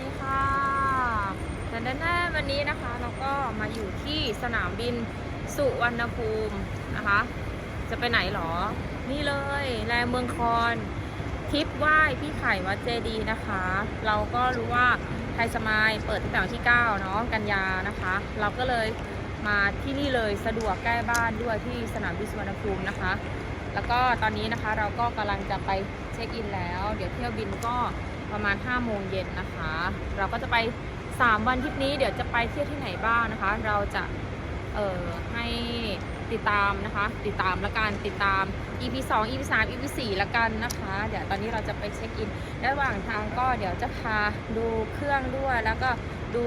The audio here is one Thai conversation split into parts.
ดีค่ะแต่แน่ๆวันนี้นะคะเราก็มาอยู่ที่สนามบินสุวรรณภูมินะคะ จะไปไหนหรอ นี่เลยแลเมืองคอนทริปไหว้พี่ไข่วัดเจดีย์นะคะ เราก็รู้ว่าไทยสมายเปิดตั้งแต่วันที่9เนาะกันยานะคะ เราก็เลยมาที่นี่เลยสะดวกใกล้บ้านด้วยที่สนามบินสุวรรณภูมินะคะ แล้วก็ตอนนี้นะคะเราก็กำลังจะไปเช็คอินแล้ว เดี๋ยวเที่ยวบินก็ ประมาณ5โมงเย็นนะคะ เราก็จะไป 3 วันทริปนี้เดี๋ยวจะไปเที่ยวที่ไหนบ้างนะคะ เราจะเอ่อให้ติดตามนะคะ ติดตามละกันติดตาม EP 2 EP 3 EP 4ละกันนะคะ เดี๋ยวตอนนี้เราจะไปเช็คอินระหว่างทางก็เดี๋ยวจะพาดูเครื่องด้วยแล้วก็ดู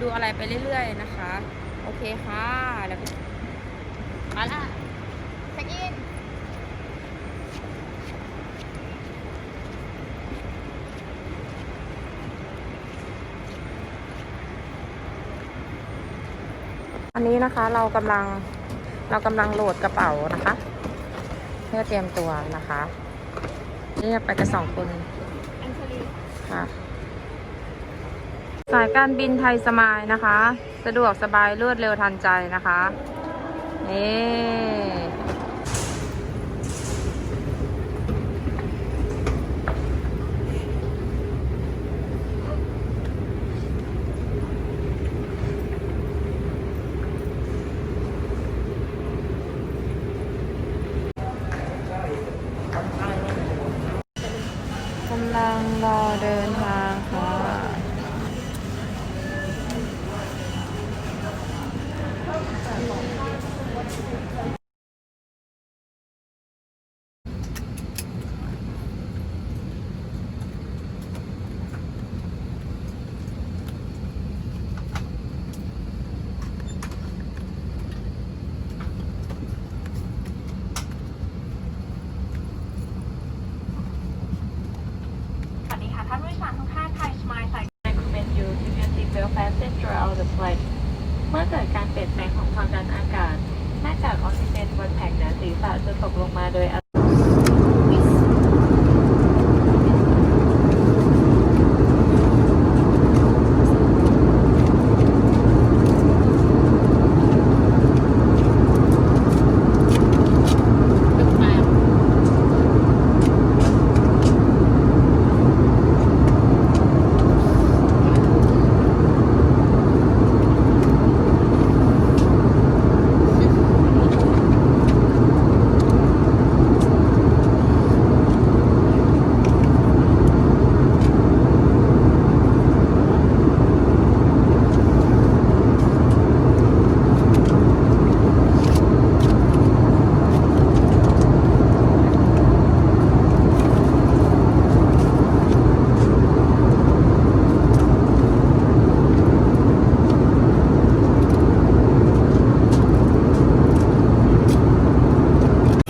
ดูอะไรไปเรื่อยๆนะคะ โอเคค่ะเดี๋ยวไปมาละเช็คอิน อันนี้นะคะเรากำลังเรากำลังโหลดกระเป๋านะคะ เพื่อเตรียมตัวนะคะนี่ไปกันสองคนค่ะสายการบินไทยสมายนะคะ สะดวกสบายรวดเร็วทันใจนะคะนี่ำลังรอเดินทางค่ะ สวัสดีค่ะท่านผู้โดยสารทุกท่านไทยสมายสายการ recommend you to use seat belt fasten ไว้ เมื่อเกิดการเปลี่ยนแปลงของความดันอากาศหนื่จากออกซิเจนบนแผ่นหนาศีรษะจะตกลงมาโดยอัตโนมัติ ตึกมา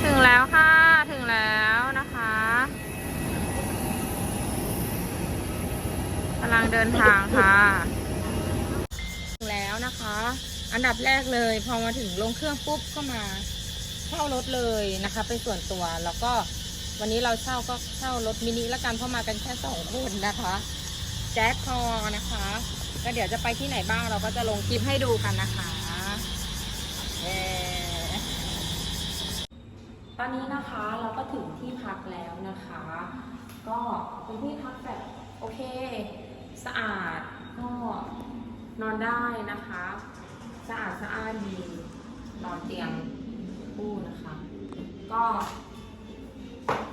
ถึงแล้วค่ะ ถึงแล้วนะคะกำลังเดินทางค่ะ ถึงแล้วนะคะับแรกเลย พอมาถึงลงเครื่องปุ๊บก็มาเช่ารถเลยนะคะ เป็นส่วนตัวแล้วก็วันนี้เราเช่าก็เช่ารถมินิละกันเพราะมากันแค่สองคนนะคะ แจ็คพอนะคะก็เดี๋ยวจะไปที่ไหนบ้างเราก็จะลงคลิปให้ดูกันนะคะตอนนี้นะคะเราก็ถึงที่พักแล้วนะคะ ก็เป็นที่พักแบบโอเค สะอาดก็นอนได้นะคะ สะอาดสะอาดดี นอนเตียงคู่นะคะ ก็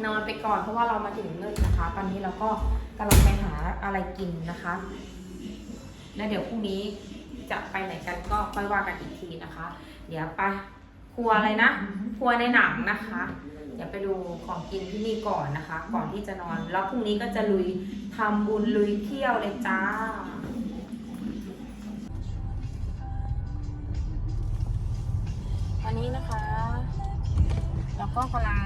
นอนไปก่อนเพราะว่าเรามาถึงเนิ่นนะคะ ตอนนี้เราก็กำลังไปหาอะไรกินนะคะ แล้วเดี๋ยวพรุ่งนี้จะไปไหนกันก็ค่อยว่ากันอีกทีนะคะ เดี๋ยวไปครัวอะไรนะครัวในหนังนะคะเดี๋ยวไปดูของกินที่นี่ก่อนนะคะ ก่อนที่จะนอน แล้วพรุ่งนี้ก็จะลุยทำบุญลุยเที่ยวเลยจ้า นนี้นะคะเราก็กำลัง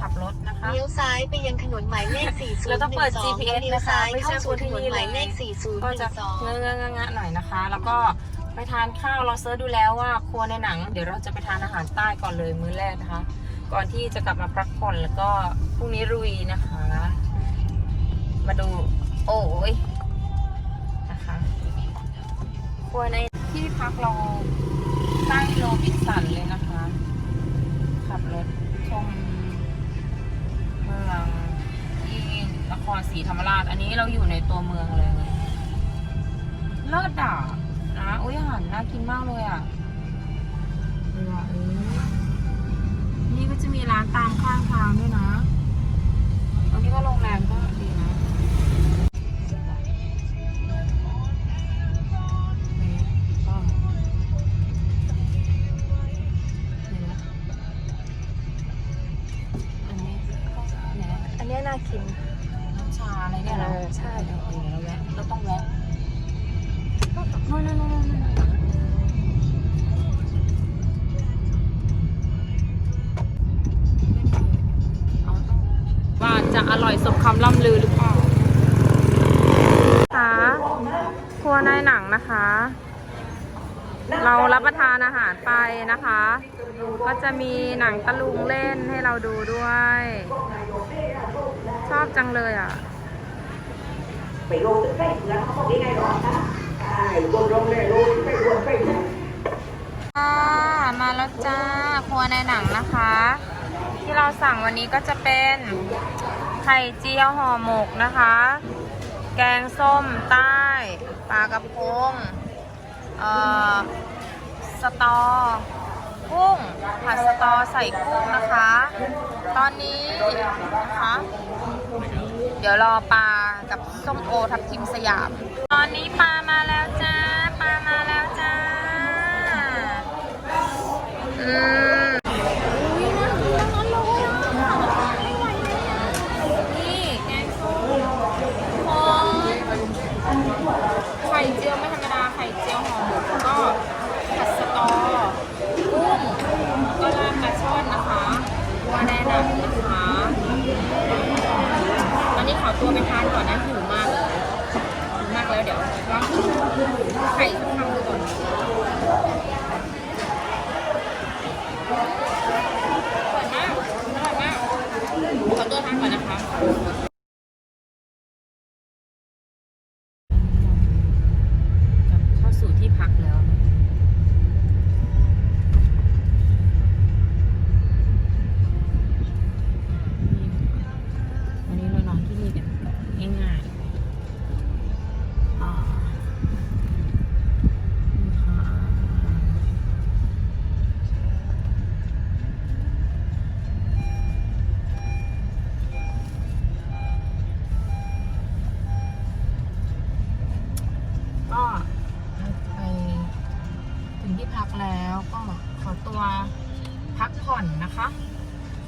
ขับรถนะคะ เลี้ยวซ้ายไปยังถนนหมายเลข40เราต้องเปิด GPS เลี้ยวซ้ายนะคะไม่ใช่เข้าสู่ถนนหมายเลขก็จะ4012เงอะงะๆหน่อยนะคะ แล้วก็ไปทานข้าวเราเซิร์ชดูแล้วว่าครัวในหนัง เดี๋ยวเราจะไปทานอาหารใต้ก่อนเลยมื้อแรกนะคะ ก่อนที่จะกลับมาพักผ่อนแล้วก็พรุ่งนี้รุยนะคะ มาดูโอ้ยรัวในที่พักเรา ศรีธรรมราช อันนี้เราอยู่ในตัวเมืองเลยเลิศอะนะอุ้ยอาหารน่ากินมากเลยอะเออเออนี่ก็จะมีร้านตามข้างทางด้วยนะตรงนี้ก็โรงแรมก็ดีนะนี่ก็นี่นะอันนี้ก็เนี่ยอันนี้น่ากินน้ำชา อะไรเนี่ยเหรอเออใช่เดี๋ยวเราแวะเราต้องแวะนู่นนู่นนู่นนู่นเอาต้องว่าจะอร่อยสมคำล่ำลือหรือเปล่าคะครัวในหนังนะคะ เรารับประทานอาหารไปนะคะ ก็จะมีหนังตะลุงเล่นให้เราดูด้วย ชอบจังเลยอะ ค่ะมาแล้วจ้าครัวในหนังนะคะ ที่เราสั่งวันนี้ก็จะเป็นไข่เจียวห่อหมกนะคะ แกงส้มใต้ปลากระพงเอ่อสตอกุ้งผัดสตอใส่กุ้งนะคะ ตอนนี้นะคะ เดี๋ยวรอปลา กับส้มโอทับทิมสยาม ตอนนี้ปลามาแล้ว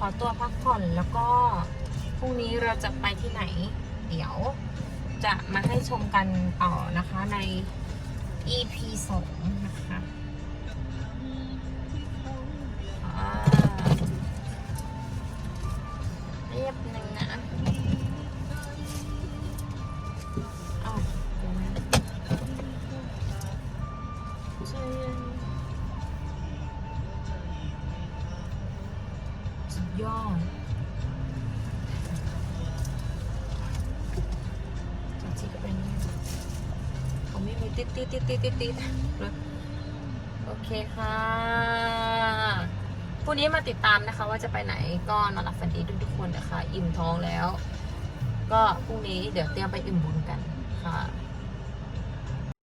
อตัวพักผ่อนแล้วก็พรุ่งนี้เราจะไปที่ไหน เดี๋ยวจะมาให้ชมกันต่อนะคะใน EP 2นะคะีติดติดติดติดติดติดโอเคค่ะพรุ่งนี้มาติดตามนะคะ ว่าจะไปไหนก็นอนหลับฝันดีทุกๆคนนะคะ อิ่มท้องแล้ว ก็พรุ่งนี้เดี๋ยวเตรียมไปอิ่มบุญกันค่ะ